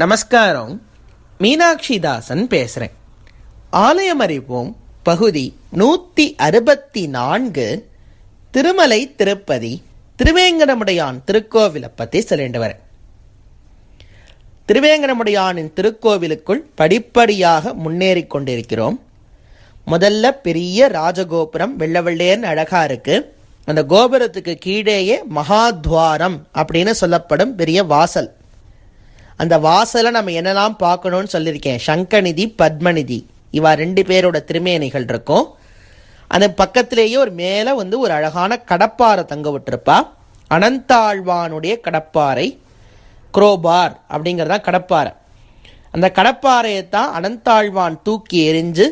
நமஸ்காரம். மீனாட்சி தாசன் பேசுகிறேன் ஆலயம் அறிவோம் பகுதி நூற்றி அறுபத்தி நான்கு திருமலை திருப்பதி திருவேங்கடமுடையான் திருக்கோவிலை பற்றி சொல்லிட்டு வரேன் திருவேங்கடமுடையானின் திருக்கோவிலுக்குள் படிப்படியாக முன்னேறி கொண்டிருக்கிறோம். முதல்ல பெரிய ராஜகோபுரம் வெள்ள வெள்ளேன்னு அழகா இருக்கு. அந்த கோபுரத்துக்கு கீழேயே மகாத்வாரம் அப்படின்னு சொல்லப்படும் பெரிய வாசல். அந்த வாசலை நம்ம என்னெல்லாம் பார்க்கணும்னு சொல்லியிருக்கேன். சங்கநிதி பத்மநிதி. இவா ரெண்டு பேரோட திருமேனிகள் இருக்கும். அந்த பக்கத்திலேயே ஒரு மேலே வந்து ஒரு அழகான கடப்பாறை தங்க விட்டுருப்பா. அனந்தாழ்வானுடைய கடப்பாறை குரோபார் அப்படிங்கிறதான் கடப்பாறை. அந்த கடப்பாறையை தான் அனந்தாழ்வான் தூக்கி எரிஞ்சு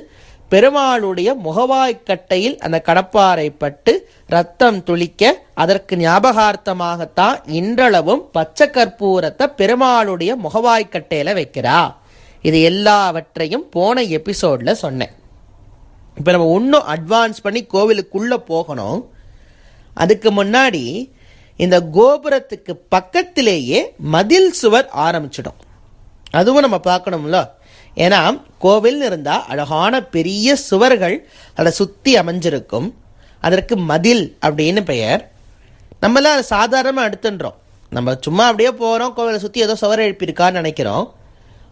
பெருமாளுடைய முகவாய்க்கட்டையில் அந்த கடப்பாறை பட்டு ரத்தம் துளிக்க அதற்கு ஞாபகார்த்தமாகத்தான் இன்றளவும் பச்சை கற்பூரத்தை பெருமாளுடைய முகவாய்க்கட்டையில வைக்கிறா. இது எல்லாவற்றையும் போன எபிசோட்ல சொன்னேன். இப்போ நம்ம இன்னும் அட்வான்ஸ் பண்ணி கோவிலுக்குள்ளே போகணும். அதுக்கு முன்னாடி இந்த கோபுரத்துக்கு பக்கத்திலேயே மதில் சுவர் ஆரம்பிச்சிடும். அதுவும் நம்ம பார்க்கணும்ல? ஏன்னா கோவில் இருந்தால் அழகான பெரிய சுவர்கள் அதை சுற்றி அமைஞ்சிருக்கும். அதற்கு மதில் அப்படின்னு பெயர். நம்மளாம் அதை சாதாரணமாக எடுத்துன்றோம். நம்ம சும்மா அப்படியே போகிறோம் கோவிலை சுற்றி ஏதோ சுவர் எழுப்பியிருக்கான்னு நினைக்கிறோம்.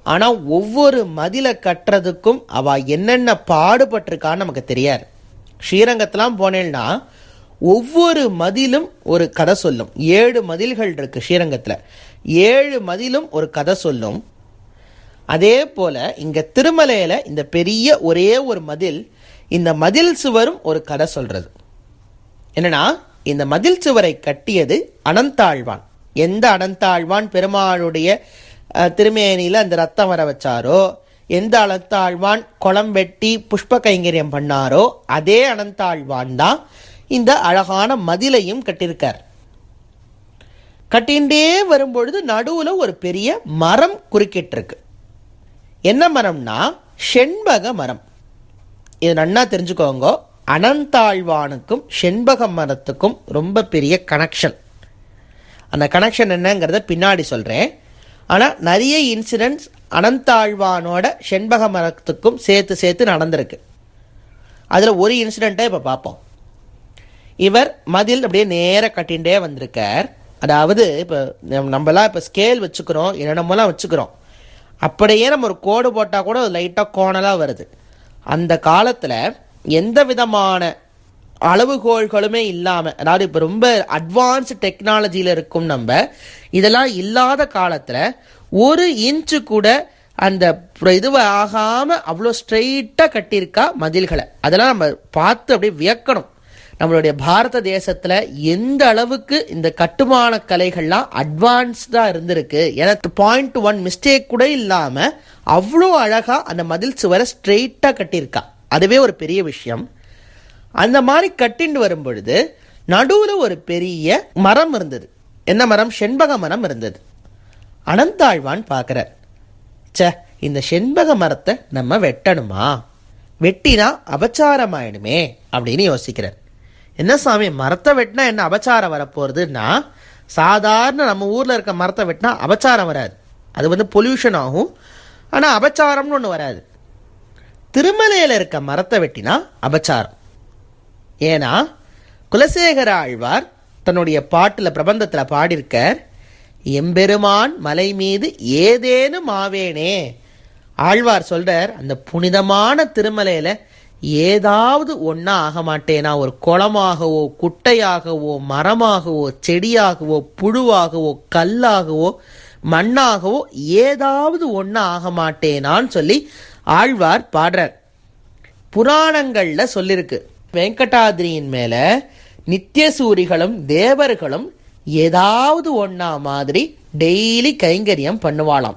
ஆனால் ஒவ்வொரு மதிலை கட்டுறதுக்கும் அவள் என்னென்ன பாடுபட்டிருக்கான்னு நமக்கு தெரியாது. ஸ்ரீரங்கத்தெலாம் போனேன்னா ஒவ்வொரு மதிலும் ஒரு கதை சொல்லும். ஏழு மதில்கள் இருக்குது ஸ்ரீரங்கத்தில். ஏழு மதிலும் ஒரு கதை சொல்லும். அதே போல் இங்கே திருமலையில் இந்த பெரிய ஒரே ஒரு மதில் இந்த மதில் சுவரும் ஒரு கதை சொல்கிறது என்னன்னா இந்த மதில் சுவரை கட்டியது அனந்தாழ்வான். எந்த அனந்தாழ்வான் பெருமாளுடைய திருமேனியில் அந்த ரத்தம் வர வச்சாரோ எந்த அனந்தாழ்வான் குளம் வெட்டி புஷ்ப கைங்கரியம் பண்ணாரோ அதே அனந்தாழ்வான் தான் இந்த அழகான மதிலையும் கட்டியிருக்கார். கட்டிண்டே வரும்பொழுது நடுவில் ஒரு பெரிய மரம் குறுக்கிட்டு இருக்கு என்ன மரம்னா செண்பக மரம். இது நன்னா தெரிஞ்சுக்கோங்க. அனந்தாழ்வானுக்கும் செண்பக மரத்துக்கும் ரொம்ப பெரிய கனெக்ஷன் அந்த கனெக்ஷன் என்னங்கிறத பின்னாடி சொல்கிறேன் ஆனால் நிறைய இன்சிடென்ட்ஸ் அனந்தாழ்வானோட செண்பக மரத்துக்கும் சேர்த்து சேர்த்து நடந்திருக்கு. அதில் ஒரு இன்சிடெண்ட்டை இப்போ பார்ப்போம். இவர் மதில் அப்படியே நேராக கட்டிகிட்டே வந்திருக்கார். அதாவது இப்போ நம்மலாம் இப்போ ஸ்கேல் வச்சுக்கிறோம் என்னென்னமோலாம் வச்சுக்கிறோம். அப்படியே நம்ம ஒரு கோடு போட்டால் கூட அது லைட்டாக கோணலாக வருது. அந்த காலத்தில் எந்த விதமான அளவுகோல்களுமே இல்லாமல் அதாவது இப்போ ரொம்ப அட்வான்ஸ் டெக்னாலஜியில் இருக்கும் நம்ம இதெல்லாம் இல்லாத காலத்தில் ஒரு இன்ச்சு கூட அந்த இதுவை ஆகாமல் அவ்வளோ ஸ்ட்ரெயிட்டாக கட்டியிருக்கா மதில்களை. அதெல்லாம் நம்ம பார்த்து அப்படியே வியக்கணும். நம்மளுடைய பாரத தேசத்தில் எந்த அளவுக்கு இந்த கட்டுமான கலைகள்லாம் அட்வான்ஸ்டாக இருந்திருக்கு எனக்கு பாயிண்ட் ஒன் மிஸ்டேக் கூட இல்லாமல் அவ்வளோ அழகாக அந்த மதில் சுவரை ஸ்ட்ரெயிட்டாக கட்டியிருக்கா. அதுவே ஒரு பெரிய விஷயம். அந்த மாதிரி கட்டிண்டு வரும் பொழுது நடுவில் ஒரு பெரிய மரம் இருந்தது. என்ன மரம்? செண்பக மரம் இருந்தது. அனந்தாழ்வான் பார்க்குறார். சே இந்த செண்பக மரத்தை நம்ம வெட்டணுமா? வெட்டினா அபச்சாரமாயிடுமே அப்படின்னு யோசிக்கிறார். என்ன சாமி மரத்தை வெட்டினா என்ன அபச்சாரம் வரப்போகிறதுன்னா சாதாரண நம்ம ஊரில் இருக்க மரத்தை வெட்டினா அபச்சாரம் வராது. அது வந்து பொல்யூஷன் ஆகும். ஆனால் அபச்சாரம்னு ஒன்று வராது. திருமலையில் இருக்க மரத்தை வெட்டினா அபச்சாரம். ஏன்னா குலசேகர ஆழ்வார் தன்னுடைய பாட்டில் பிரபந்தத்தில் பாடியிருக்கார் எம்பெருமான் மலை மீது ஏதேனும் ஆவேனே. ஆழ்வார் சொல்கிறார் அந்த புனிதமான திருமலையில் ஏதாவது ஒன்றா ஆக மாட்டேனா? ஒரு குளமாகவோ குட்டையாகவோ மரமாகவோ செடியாகவோ புழுவாகவோ கல்லாகவோ மண்ணாகவோ ஏதாவது ஒன்றா ஆக மாட்டேனான்னு சொல்லி ஆழ்வார் பாடுறார். புராணங்களில் சொல்லியிருக்கு வெங்கடாதிரியின் மேலே நித்தியசூரிகளும் தேவர்களும் ஏதாவது ஒன்றா மாதிரி டெய்லி கைங்கரியம் பண்ணுவாளாம்.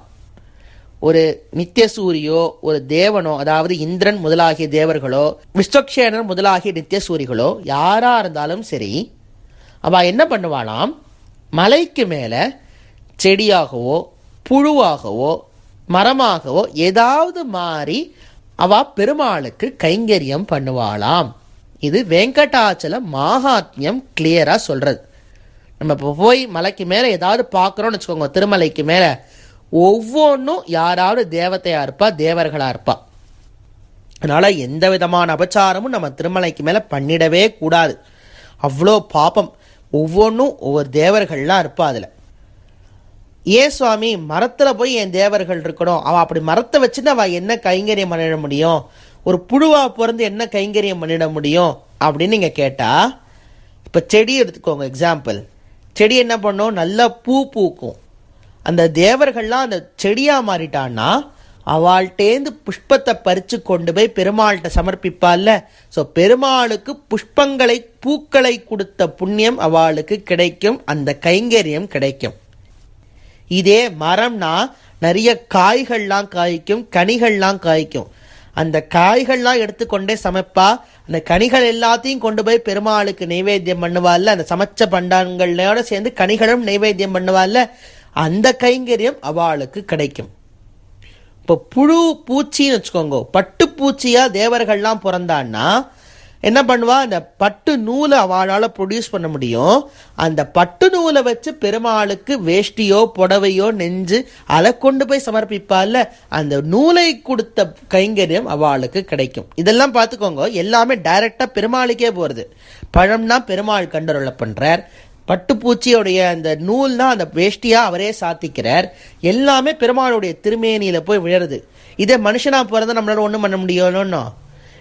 ஒரு நித்தியசூரியோ ஒரு தேவனோ அதாவது இந்திரன் முதலாகிய தேவர்களோ விஸ்வக்ஷேனர் முதலாகிய நித்தியசூரிகளோ யாரா இருந்தாலும் சரி அவ என்ன பண்ணுவாளாம்? மலைக்கு மேல செடியாகவோ புழுவாகவோ மரமாகவோ ஏதாவது மாறி அவ பெருமாளுக்கு கைங்கரியம் பண்ணுவாளாம். இது வெங்கடாச்சல மகாத்மியம் கிளியரா சொல்றது. நம்ம இப்போ போய் மலைக்கு மேலே ஏதாவது பார்க்குறோன்னு வச்சுக்கோங்க திருமலைக்கு மேலே. ஒவ்வொன்றும் யாராவது தேவதையாக இருப்பா தேவர்களாக இருப்பா. அதனால் எந்த விதமான அபச்சாரமும் நம்ம திருமலைக்கு மேலே பண்ணிடவே கூடாது. அவ்வளோ பாபம். ஒவ்வொன்றும் ஒவ்வொரு தேவர்கள்லாம் இருப்பா அதில். ஏன் சுவாமி மரத்தில் போய் என் தேவர்கள் இருக்கணும். அவள் அப்படி மரத்தை வச்சுன்னு அவள் என்ன கைங்கரியம் பண்ணிட முடியும்? ஒரு புழுவாக பிறந்து என்ன கைங்கரியம் பண்ணிட முடியும்? அப்படின்னு நீங்கள் கேட்டால் இப்போ செடி எடுத்துக்கோங்க எக்ஸாம்பிள் செடி என்ன பண்ணும்? நல்லா பூ பூக்கும். அந்த தேவர்கள்லாம் அந்த செடியாக மாறிட்டான்னா அவள்கிட்டேந்து புஷ்பத்தை பறித்து கொண்டு போய் பெருமாள்கிட்ட சமர்ப்பிப்பால்ல ஸோ பெருமாளுக்கு புஷ்பங்களை பூக்களை கொடுத்த புண்ணியம் அவளுக்கு கிடைக்கும் அந்த கைங்கரியம் கிடைக்கும். இதே மரம்னா நிறைய காய்கள்லாம் காய்க்கும் கனிகள்லாம் காய்க்கும். அந்த காய்கள்லாம் எடுத்துக்கொண்டே சமைப்பா அந்த கனிகள் எல்லாத்தையும் கொண்டு போய் பெருமாளுக்கு நைவேத்தியம் பண்ணுவாள்ல அந்த சமைச்ச பண்டான்களோட சேர்ந்து கனிகளும் நைவேத்தியம் பண்ணுவாள்ல. அந்த கைங்கரியம் அவளுக்கு கிடைக்கும். இப்போ புழு பூச்சின்னு வச்சுக்கோங்க பட்டு பூச்சியாக தேவர்கள்லாம் பிறந்தான்னா என்ன பண்ணுவா? அந்த பட்டு நூலை அவளால் ப்ரொடியூஸ் பண்ண முடியும். அந்த பட்டு நூலை வச்சு பெருமாளுக்கு வேஷ்டியோ புடவையோ நெஞ்சு அதை கொண்டு போய் சமர்ப்பிப்பால அந்த நூலை கொடுத்த கைங்கரியம் அவளுக்கு கிடைக்கும். இதெல்லாம் பார்த்துக்கோங்க எல்லாமே டைரெக்டாக பெருமாளுக்கே போகிறது பழம்னா பெருமாள் கண்டருள பண்ணுறார் பட்டுப்பூச்சியோடைய அந்த நூல்னா அந்த வேஷ்டியாக அவரே சாத்திக்கிறார். எல்லாமே பெருமாளுடைய திருமேனியில் போய் விழருது இதே மனுஷனாக பிறந்த நம்மளால் ஒன்றும் பண்ண முடியணும்னா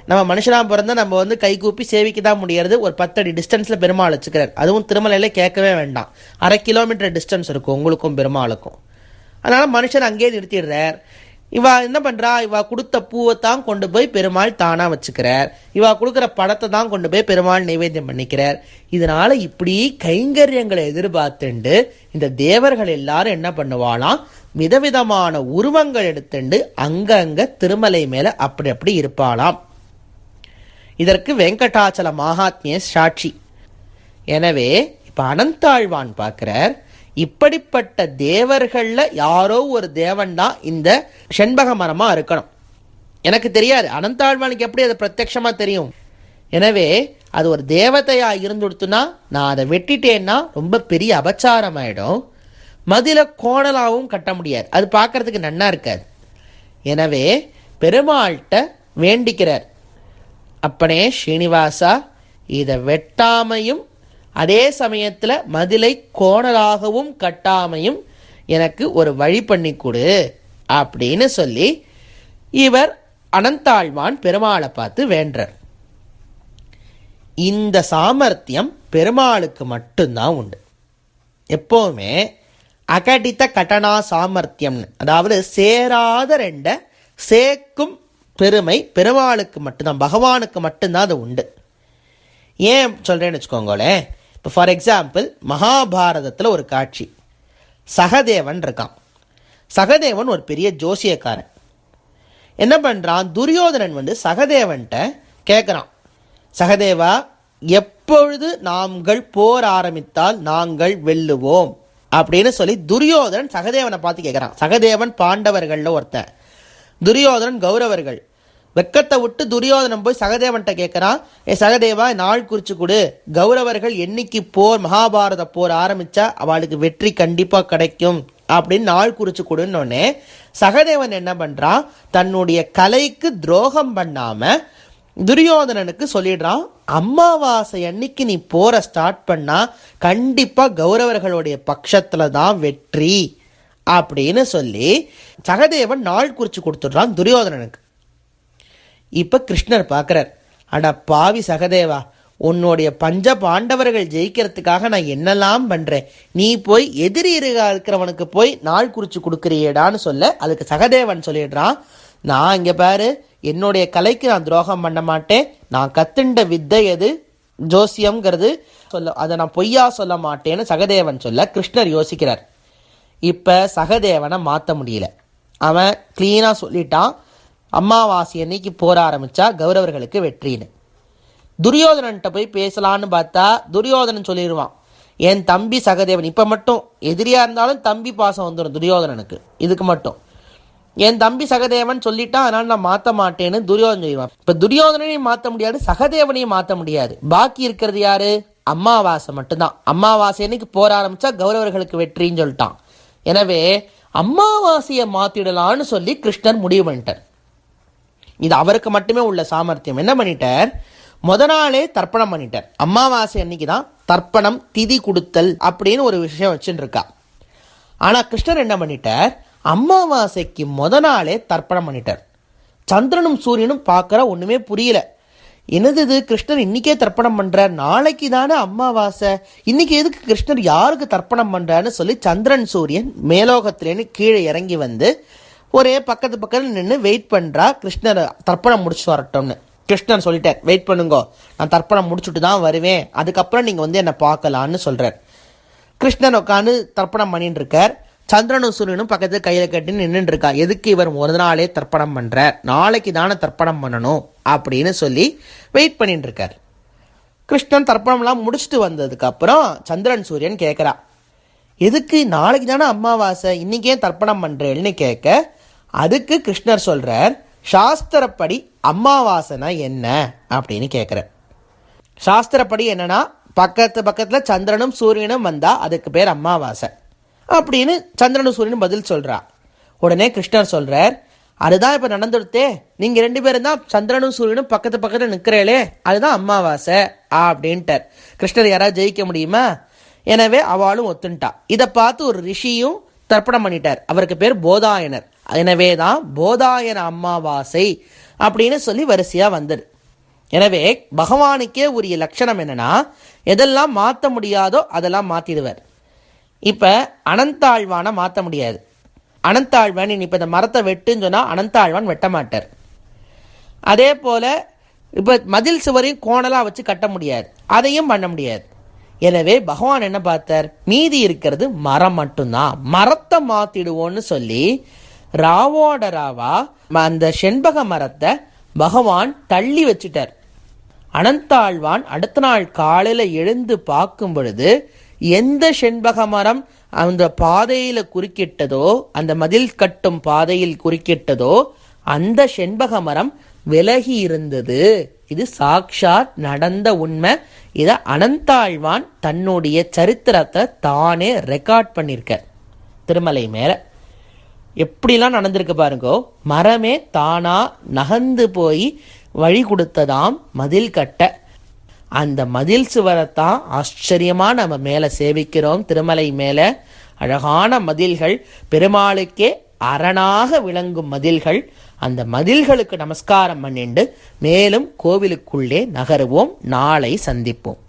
நம்ம மனுஷனாக பிறந்த நம்ம வந்து கை கூப்பி சேவிக்க தான் முடியறது. ஒரு பத்தடி டிஸ்டன்ஸில் பெருமாள் வச்சுக்கிறார். அதுவும் திருமலையில் கேட்கவே வேண்டாம். அரை கிலோமீட்டர் டிஸ்டன்ஸ் இருக்கும் உங்களுக்கும் பெருமாளுக்கும். அதனால் மனுஷன் அங்கேயே நிறுத்திடுறார். இவா என்ன பண்ணுறா இவா கொடுத்த பூவை தான் கொண்டு போய் பெருமாள் தானாக வச்சுக்கிறார். இவா கொடுக்குற படத்தை தான் கொண்டு போய் பெருமாள் நைவேத்தியம் பண்ணிக்கிறார். இதனால் இப்படி கைங்கரியங்களை எதிர்பார்த்துண்டு இந்த தேவர்கள் எல்லாரும் என்ன பண்ணுவாளாம்? விதவிதமான உருவங்கள் எடுத்துண்டு அங்கங்கே திருமலை மேலே அப்படி அப்படி இருப்பாளாம். இதற்கு வெங்கடாச்சல மகாத்மிய சாட்சி. எனவே இப்போ அனந்தாழ்வான் பார்க்குறார். இப்படிப்பட்ட தேவர்களில் யாரோ ஒரு தேவன் தான் இந்த செண்பக மரமாக இருக்கணும். எனக்கு தெரியாது. அனந்தாழ்வானுக்கு எப்படி அது பிரத்யட்சமாக தெரியும்? எனவே அது ஒரு தேவதையாக இருந்துடுத்துனா நான் அதை வெட்டிட்டேன்னா ரொம்ப பெரிய அபச்சாரம் ஆயிடும் மதில கோணலாகவும் கட்ட முடியாது. அது பார்க்கறதுக்கு நன்னா இருக்காது. எனவே பெருமாள்கிட்ட வேண்டிக்கிறார். அப்பனே ஸ்ரீனிவாசா இதை வெட்டாமையும் அதே சமயத்தில் மதிலை கோணலாகவும் கட்டாமையும் எனக்கு ஒரு வழி பண்ணி கொடு அப்படின்னு சொல்லி இவர் அனந்தாழ்வான் பெருமாளை பார்த்து வேண்டர் இந்த சாமர்த்தியம் பெருமாளுக்கு மட்டும்தான் உண்டு. எப்போவுமே அகடித்த கட்டணா சாமர்த்தியம்னு அதாவது சேராத ரெண்ட சேர்க்கும் பெருமை பெருமாளுக்கு மட்டும்தான் பகவானுக்கு மட்டும்தான் அது உண்டு. ஏன் சொல்கிறேன்னு வச்சுக்கோங்களேன் இப்போ ஃபார் எக்ஸாம்பிள் மகாபாரதத்தில் ஒரு காட்சி. சகதேவன் இருக்கான். சகதேவன் ஒரு பெரிய ஜோசியக்காரன். என்ன பண்ணுறான் துரியோதனன் வந்து சகதேவன்கிட்ட கேட்குறான் சகதேவா எப்பொழுது நாங்கள் போர் ஆரம்பித்தால் நாங்கள் வெல்லுவோம்? அப்படின்னு சொல்லி துரியோதனன் சகதேவனை பார்த்து கேட்குறான் சகதேவன் பாண்டவர்களில் ஒருத்தன். துரியோதனன் கௌரவர்கள். வெக்கத்தை விட்டு துரியோதனன் போய் சகதேவன்கிட்ட கேட்குறான் ஏ சகதேவா நாள் குறிச்சு கொடு. கௌரவர்கள் என்னைக்கு போர் மகாபாரத போர் ஆரம்பித்தா அவளுக்கு வெற்றி கண்டிப்பாக கிடைக்கும். அப்படின்னு நாள் குறிச்சு கொடுன்னொடனே சகதேவன் என்ன பண்ணுறான் தன்னுடைய கலைக்கு துரோகம் பண்ணாமல் துரியோதனனுக்கு சொல்லிடுறான் அமாவாசை அன்னைக்கு நீ போற ஸ்டார்ட் பண்ணா கண்டிப்பாக கௌரவர்களுடைய பட்சத்தில் தான் வெற்றி. அப்படின்னு சொல்லி சகதேவன் நாள் குறித்து கொடுத்துட்றான் துரியோதனனுக்கு. இப்போ கிருஷ்ணர் பார்க்குறார். அட பாவி சகதேவா உன்னுடைய பஞ்ச பாண்டவர்கள் ஜெயிக்கிறதுக்காக நான் என்னெல்லாம் பண்ணுறேன் நீ போய் எதிரி இருக்கிறவனுக்கு போய் நாள் குறித்து கொடுக்குறியேடான்னு சொல்ல அதுக்கு சகதேவன் சொல்லிடுறான். நான் இங்கே பாரு என்னுடைய கலைக்கு நான் துரோகம் பண்ண மாட்டேன். நான் கத்துண்ட வித்தை எது? ஜோசியம்ங்கிறது சொல்ல அதை நான் பொய்யா சொல்ல மாட்டேன்னு சகதேவன் சொல்ல கிருஷ்ணர் யோசிக்கிறார். இப்போ சகதேவனை மாற்ற முடியல. அவன் க்ளீனாக சொல்லிட்டான். அம்மாவாசை அன்னைக்கு போர ஆரம்பித்தா கௌரவர்களுக்கு வெற்றின்னு. துரியோதனன்ட்ட போய் பேசலான்னு பார்த்தா துரியோதனன் சொல்லிடுவான் என் தம்பி சகதேவன். இப்போ மட்டும் எதிரியாக இருந்தாலும் தம்பி பாசம் வந்துடும் துரியோதனனுக்கு. இதுக்கு மட்டும். என் தம்பி சகதேவன் சொல்லிட்டான் அதனால் நான் மாற்ற மாட்டேன்னு துரியோதனன் சொல்லிடுவான். இப்போ துரியோதனனையும் மாற்ற முடியாது சகதேவனையும் மாற்ற முடியாது. பாக்கி இருக்கிறது யாரு? அம்மாவாசை மட்டும்தான். அம்மாவாசை அன்னைக்கு போற ஆரம்பித்தா கௌரவர்களுக்கு வெற்றின்னு சொல்லிட்டான். எனவே அமாவாசையை மாற்றிடலான்னு சொல்லி கிருஷ்ணர் முடிவு பண்ணிட்டார். இது அவருக்கு மட்டுமே உள்ள சாமர்த்தியம். என்ன பண்ணிட்டார்? முத நாளே தர்ப்பணம் பண்ணிட்டார். அமாவாசை அன்னைக்கு தான் தர்ப்பணம் திதி கொடுத்தல் அப்படின்னு ஒரு விஷயம் வச்சுட்டு இருக்கா ஆனால் கிருஷ்ணர் என்ன பண்ணிட்டார்? அமாவாசைக்கு முத நாளே தர்ப்பணம் பண்ணிட்டார். சந்திரனும் சூரியனும் பார்க்குற ஒன்றுமே புரியல. என்னது இது? கிருஷ்ணர் இன்னைக்கே தர்ப்பணம் பண்ணுறார் நாளைக்கு தானே அமாவாசை இன்னைக்கு எதுக்கு கிருஷ்ணர் யாருக்கு தர்ப்பணம் பண்ணுறாருன்னு சொல்லி சந்திரன் சூரியன் மேலோகத்திலேன்னு கீழே இறங்கி வந்து ஒரே பக்கத்து பக்கத்தில் நின்று வெயிட் பண்ணுறா கிருஷ்ணர் தர்ப்பணம் முடிச்சு வரட்டும்னு. கிருஷ்ணர் சொல்லிட்டார் வெயிட் பண்ணுங்கோ. நான் தர்ப்பணம் முடிச்சுட்டு தான் வருவேன். அதுக்கப்புறம் நீங்கள் வந்து என்னை பார்க்கலான்னு சொல்கிறார் கிருஷ்ணன் உட்காந்து தர்ப்பணம் பண்ணிட்டு இருக்கார். சந்திரனும் சூரியனும் பக்கத்தில் கையில் கட்டி நின்றுட்டு இருக்கா. எதுக்கு இவர் ஒரு நாளே தர்ப்பணம் பண்ணுறார் நாளைக்கு தானே தர்ப்பணம் பண்ணணும்? அப்படின்னு சொல்லி வெயிட் பண்ணிட்டு இருக்கார். கிருஷ்ணன் தர்ப்பணம்லாம் முடிச்சுட்டு வந்ததுக்கப்புறம் சந்திரன் சூரியன் கேட்குறா எதுக்கு? நாளைக்கு தானே அமாவாசை இன்றைக்கே தர்ப்பணம் பண்ணுறேன்னு கேட்க அதுக்கு கிருஷ்ணர் சொல்கிறார் சாஸ்திரப்படி அம்மாவாசைனா என்ன? அப்படின்னு கேட்குறார் சாஸ்திரப்படி என்னன்னா பக்கத்து பக்கத்தில் சந்திரனும் சூரியனும் வந்தால் அதுக்கு பேர் அம்மாவாசை அப்படின்னு சந்திரனும் சூரியனும் பதில் சொல்கிறா உடனே கிருஷ்ணர் சொல்கிறார் அதுதான் இப்போ நடந்துடுத்தே. நீங்கள் ரெண்டு பேரும் தான் சந்திரனும் சூரியனும் பக்கத்து பக்கத்தில் நிற்கிறீங்களே அதுதான் அம்மாவாசை அப்படின்ட்டார். கிருஷ்ணர் யாராவது ஜெயிக்க முடியுமா? எனவே அவளும் ஒத்துன்ட்டா. இதை பார்த்து ஒரு ரிஷியும் தர்ப்பணம் பண்ணிட்டார். அவருக்கு பேர் போதாயனர். எனவே தான் போதாயன அமாவாசை அப்படின்னு சொல்லி வரிசையாக வந்தது. எனவே பகவானுக்கே உரிய லட்சணம் என்னன்னா எதெல்லாம் மாற்ற முடியாதோ அதெல்லாம் மாற்றிடுவார் இப்போ அனந்தாழ்வானை மாற்ற முடியாது. அனந்தாழ்வான் இப்போ இந்த மரத்தை வெட்டுன்னு சொன்னால் அனந்தாழ்வான் வெட்ட மாட்டார். அதே போல் இப்போ மதில் சுவரையும் கோணலாக வச்சு கட்ட முடியாது. அதையும் பண்ண முடியாது. எனவே பகவான் என்ன பார்த்தார்? மீதி இருக்கிறது மரம் மட்டும்தான். மரத்தை மாற்றிடுவோன்னு சொல்லி ராவோட ராவா அந்த செண்பக மரத்தை பகவான் தள்ளி வச்சிட்டார். அனந்தாழ்வான் அடுத்த நாள் காலையில் எழுந்து பார்க்கும் பொழுது எந்த செண்பக மரம் அந்த பாதையில் குறுக்கிட்டதோ அந்த மதில் கட்டும் பாதையில் குறுக்கிட்டதோ அந்த செண்பக மரம் விலகி இருந்தது. இது சாக்ஷாத் நடந்த உண்மை. இதை அனந்தாழ்வான் தன்னுடைய சரித்திரத்தை தானே ரெக்கார்ட் பண்ணியிருக்கார். திருமலை மேலே. எப்படிலாம் நடந்திருக்கு பாருங்கோ மரமே தானா நகர்ந்து போய் வழி கொடுத்ததாம் மதில் கட்ட. அந்த மதில் சுவரைத்தான் ஆச்சரியமா நம்ம மேலே சேவிக்கிறோம். திருமலை மேலே அழகான மதில்கள் பெருமாளுக்கே அரணாக விளங்கும் மதில்கள். அந்த மதில்களுக்கு நமஸ்காரம் பண்ணிண்டு மேலும் கோவிலுக்குள்ளே நகருவோம். நாளை சந்திப்போம்.